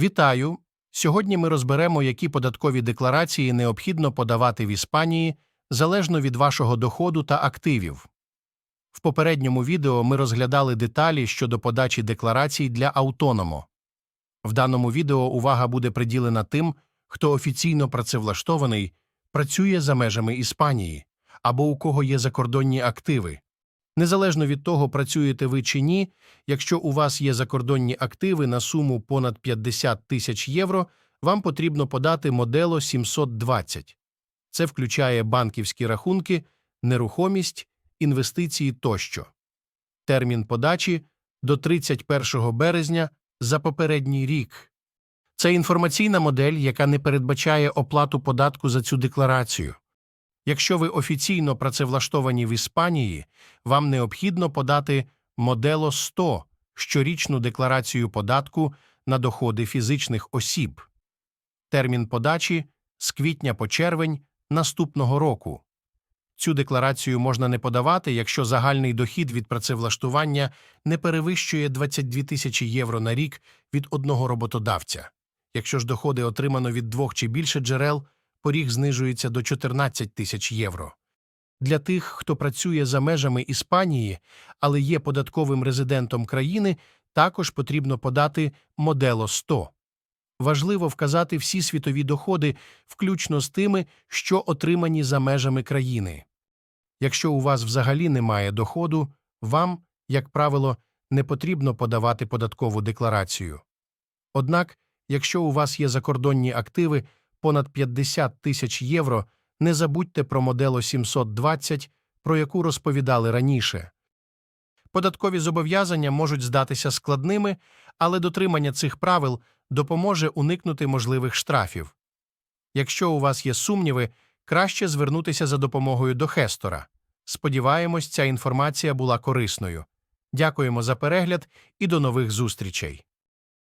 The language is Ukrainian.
Вітаю! Сьогодні ми розберемо, які податкові декларації необхідно подавати в Іспанії залежно від вашого доходу та активів. В попередньому відео ми розглядали деталі щодо подачі декларацій для автономо. В даному відео увага буде приділена тим, хто офіційно працевлаштований, працює за межами Іспанії або у кого є закордонні активи. Незалежно від того, працюєте ви чи ні, якщо у вас є закордонні активи на суму понад 50 тисяч євро, вам потрібно подати модело 720. Це включає банківські рахунки, нерухомість, інвестиції тощо. Термін подачі до 31 березня за попередній рік. Це інформаційна модель, яка не передбачає оплату податку за цю декларацію. Якщо ви офіційно працевлаштовані в Іспанії, вам необхідно подати модело 100 щорічну декларацію податку на доходи фізичних осіб. Термін подачі з квітня по червень наступного року. Цю декларацію можна не подавати, якщо загальний дохід від працевлаштування не перевищує 22 тисячі євро на рік від одного роботодавця. Якщо ж доходи отримано від двох чи більше джерел, поріг знижується до 14 тисяч євро. Для тих, хто працює за межами Іспанії, але є податковим резидентом країни, також потрібно подати модело 100. Важливо вказати всі світові доходи, включно з тими, що отримані за межами країни. Якщо у вас взагалі немає доходу, вам, як правило, не потрібно подавати податкову декларацію. Однак, якщо у вас є закордонні активи понад 50 тисяч євро, не забудьте про модело 720, про яку розповідали раніше. Податкові зобов'язання можуть здатися складними, але дотримання цих правил допоможе уникнути можливих штрафів. Якщо у вас є сумніви, краще звернутися за допомогою до Хестора. Сподіваємось, ця інформація була корисною. Дякуємо за перегляд і до нових зустрічей.